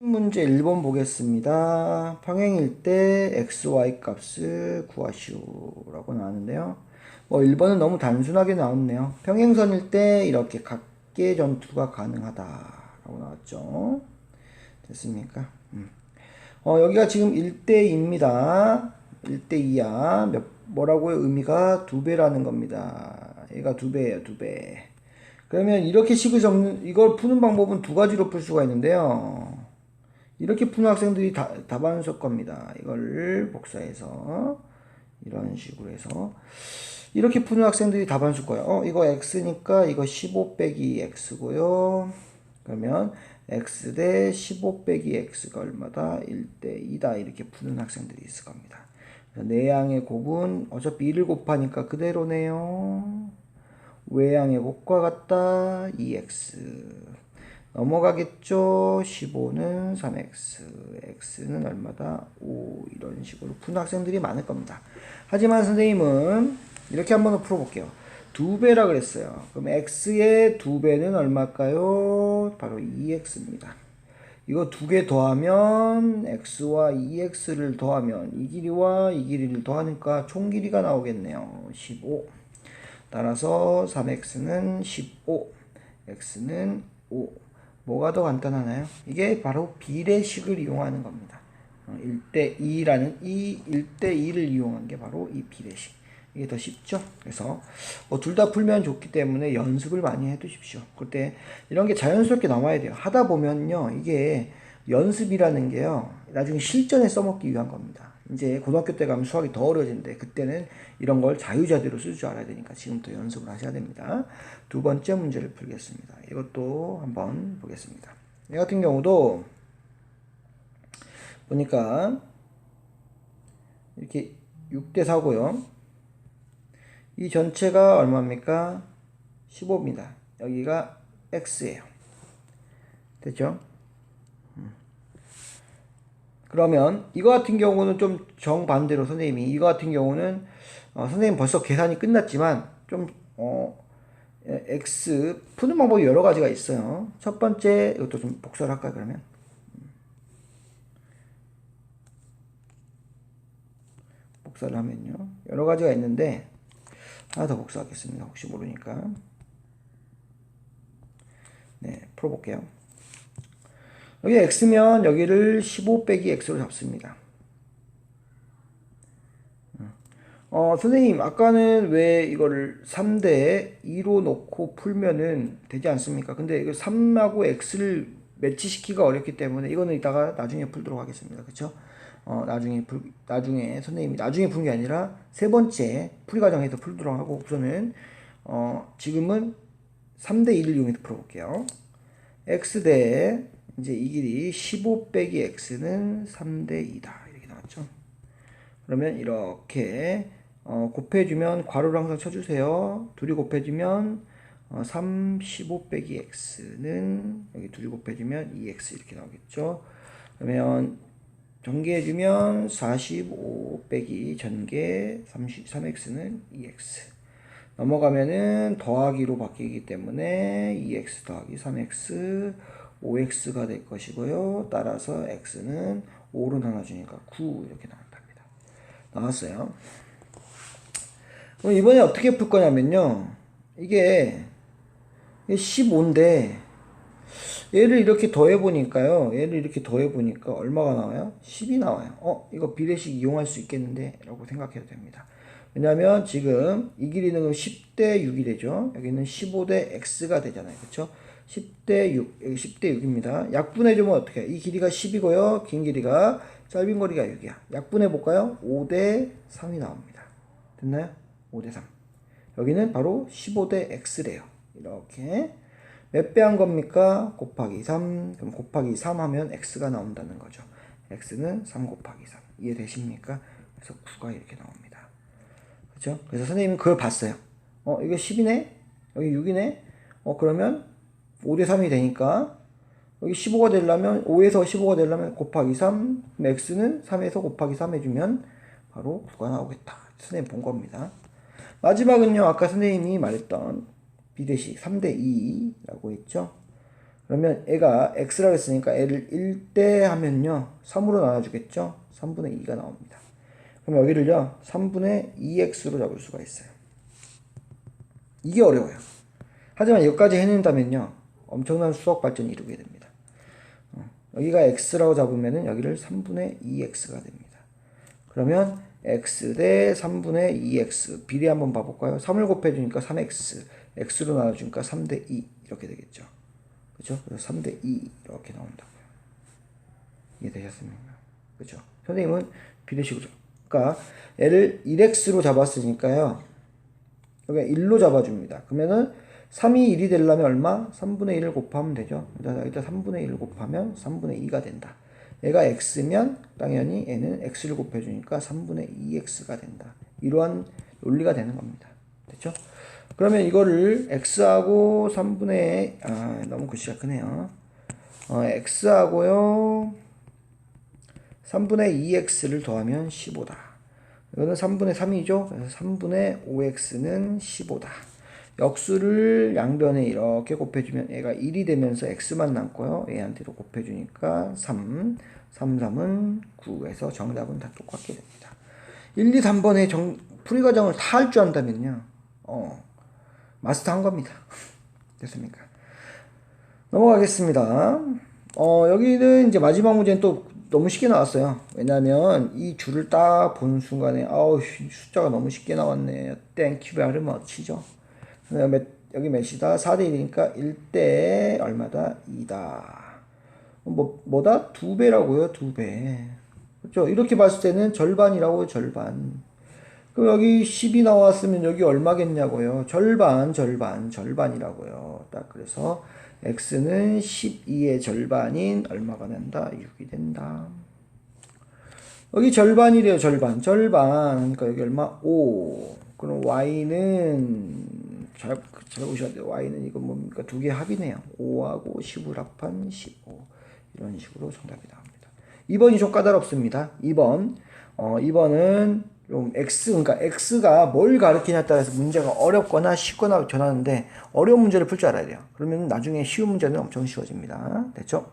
문제 1번 보겠습니다. 평행일 때 xy 값을 구하시오 라고 나왔는데요. 뭐 1번은 너무 단순하게 나왔네요. 평행선일 때 이렇게 각계 전투가 가능하다 라고 나왔죠. 됐습니까? 음. 어, 여기가 지금 1대2입니다. 1대 2야. 몇, 뭐라고요? 의미가 두 배라는 겁니다. 얘가 두 배예요, 두 배. 그러면 이렇게 식을 적는, 이걸 푸는 방법은 두 가지로 풀 수가 있는데요. 이렇게 푸는 학생들이 다, 답안 쓸 겁니다. 이걸 복사해서, 이런 식으로 해서. 이렇게 푸는 학생들이 쓸 거예요. 어, 이거 x니까 이거 15 빼기 x고요. 그러면 x 대 15 빼기 x가 얼마다? 1 대 2다. 이렇게 푸는 학생들이 있을 겁니다. 내양의 곱은 어차피 1을 곱하니까 그대로네요. 외양의 곱과 같다. 2x. 넘어가겠죠. 15는 3x. x는 얼마다? 5. 이런 식으로 푸는 학생들이 많을 겁니다. 하지만 선생님은 이렇게 한번 풀어볼게요. 두 배라 그랬어요. 그럼 x의 두 배는 얼마일까요? 바로 2x입니다. 이거 두 개 더하면 x와 2x를 더하면 이 길이와 이 길이를 더하니까 총 길이가 나오겠네요. 15. 따라서 3x는 15, x는 5. 뭐가 더 간단하나요? 이게 바로 비례식을 이용하는 겁니다. 1대 2라는 이 1대 2를 이용한 게 바로 이 비례식. 이게 더 쉽죠? 그래서 뭐 둘 다 풀면 좋기 때문에 연습을 많이 해 두십시오. 그때 이런 게 자연스럽게 나와야 돼요. 하다 보면요. 이게 연습이라는 게요. 나중에 실전에 써먹기 위한 겁니다. 이제 고등학교 때 가면 수학이 더 어려워지는데 그때는 이런 걸 자유자재로 쓸 줄 알아야 되니까 지금부터 연습을 하셔야 됩니다. 두 번째 문제를 풀겠습니다. 이것도 한번 보겠습니다. 이 같은 경우도 보니까 이렇게 6대 4고요. 이 전체가 얼마입니까? 15입니다. 여기가 x예요. 됐죠? 그러면 이거 같은 경우는 좀 정반대로 선생님이 이거 같은 경우는 어, 선생님 벌써 계산이 끝났지만 좀 어, x 푸는 방법이 여러 가지가 있어요. 첫 번째 이것도 좀 복사를 할까요 그러면? 복사를 하면요 여러 가지가 있는데 하나 더 복사하겠습니다. 혹시 모르니까 네 풀어볼게요. 여기 x면 여기를 15 빼기 x로 잡습니다. 어, 선생님, 아까는 왜 이거를 3대 2로 놓고 풀면은 되지 않습니까? 근데 이거 3하고 x를 매치시키기가 어렵기 때문에 이거는 이따가 나중에 풀도록 하겠습니다. 그쵸? 어, 나중에 풀, 나중에 선생님이 나중에 푸는 게 아니라 세 번째 풀이 과정에서 풀도록 하고 우선은 어, 지금은 3대 2를 이용해서 풀어볼게요. x 대 이제 이 길이 15 빼기 x는 3대 2다. 이렇게 나왔죠. 그러면 이렇게 어, 곱해주면 괄호를 항상 쳐주세요. 둘이 곱해주면 어, 3, 15 빼기 x는 여기 둘이 곱해주면 2x 이렇게 나오겠죠. 그러면 전개해주면 45 빼기 전개 3x는 2x. 넘어가면은 더하기로 바뀌기 때문에 2x 더하기 3x 5x가 될 것이고요. 따라서 x는 5로 나눠주니까 9 이렇게 나온답니다. 나왔어요. 그럼 이번에 어떻게 풀 거냐면요. 이게 15인데 얘를 이렇게 더해보니까요. 얘를 이렇게 더해보니까 얼마가 나와요? 10이 나와요. 어? 이거 비례식 이용할 수 있겠는데? 라고 생각해도 됩니다. 왜냐면 지금 이 길이는 10대 6이 되죠. 여기는 15대 x가 되잖아요. 그쵸? 10대 6, 여기 10대 6입니다. 약분해주면 어떻게 이 길이가 10이고요. 긴 길이가, 짧은 거리가 6이야. 약분해볼까요? 5대 3이 나옵니다. 됐나요? 5대 3. 여기는 바로 15대 x래요. 이렇게. 몇 배 한 겁니까? 곱하기 3. 그럼 곱하기 3 하면 x가 나온다는 거죠. x는 3 곱하기 3. 이해되십니까? 그래서 9가 이렇게 나옵니다. 그죠? 그래서 선생님은 그걸 봤어요. 어, 이거 10이네? 여기 6이네? 어, 그러면 5대 3이 되니까 여기 15가 되려면 5에서 15가 되려면 곱하기 3 x는 3에서 곱하기 3 해주면 바로 9가 나오겠다. 선생님 본 겁니다. 마지막은요. 아까 선생님이 말했던 비대식 3대 2라고 했죠. 그러면 애가 x라고 했으니까 애를 1대 하면요. 3으로 나눠주겠죠? 3분의 2가 나옵니다. 그럼 여기를요. 3분의 2x로 잡을 수가 있어요. 이게 어려워요. 하지만 여기까지 해낸다면요. 엄청난 수학 발전을 이루게 됩니다. 어, 여기가 x라고 잡으면은 여기를 3분의 2x가 됩니다. 그러면 x 대 3분의 2x 비례 한번 봐볼까요? 3을 곱해주니까 3x x로 나눠주니까 3대 2 이렇게 되겠죠. 그렇죠? 그래서 3대 2 이렇게 나온다고요. 이해되셨습니까? 그렇죠? 선생님은 비례식으로 그러니까 얘를 1x로 잡았으니까요. 여기 1로 잡아줍니다. 그러면은 3이 1이 되려면 얼마? 3분의 1을 곱하면 되죠. 여기다 3분의 1을 곱하면 3분의 2가 된다. 얘가 x면 당연히 얘는 x를 곱해주니까 3분의 2x가 된다. 이러한 논리가 되는 겁니다. 됐죠? 그러면 이거를 x하고 3분의 아 너무 글씨가 크네요. 어, x하고요 3분의 2x를 더하면 15다. 이거는 3분의 3이죠. 그래서 3분의 5x는 15다. 역수를 양변에 이렇게 곱해주면 얘가 1이 되면서 x만 남고요. 얘한테도 곱해주니까 3, 3, 3은 9에서 정답은 다 똑같게 됩니다. 1, 2, 3번의 정, 풀이 과정을 다 할 줄 안다면요. 어, 마스터 한 겁니다. 됐습니까? 넘어가겠습니다. 어, 여기는 이제 마지막 문제는 또 너무 쉽게 나왔어요. 왜냐면 이 줄을 딱 본 순간에 아우 숫자가 너무 쉽게 나왔네. 땡큐 베르머 치죠. 몇, 여기 몇이다? 4대 1이니까 1대 얼마다? 2다. 뭐, 뭐다? 2배라고요, 2배. 그렇죠? 이렇게 봤을 때는 절반이라고요, 절반. 그럼 여기 10이 나왔으면 여기 얼마겠냐고요? 절반, 절반, 절반이라고요. 딱 그래서 x는 12의 절반인 얼마가 된다? 6이 된다. 여기 절반이래요, 절반. 절반. 그러니까 여기 얼마? 5. 그럼 y는 잘, 잘 보셔야 돼요. y는 이거 뭡니까? 두 개 합이네요. 5하고 10을 합한 15. 이런 식으로 정답이 나옵니다. 2번이 좀 까다롭습니다. 2번. 어, 2번은 좀 x, 그러니까 x가 뭘 가르치냐에 따라서 문제가 어렵거나 쉽거나 전하는데 어려운 문제를 풀 줄 알아야 돼요. 그러면 나중에 쉬운 문제는 엄청 쉬워집니다. 됐죠?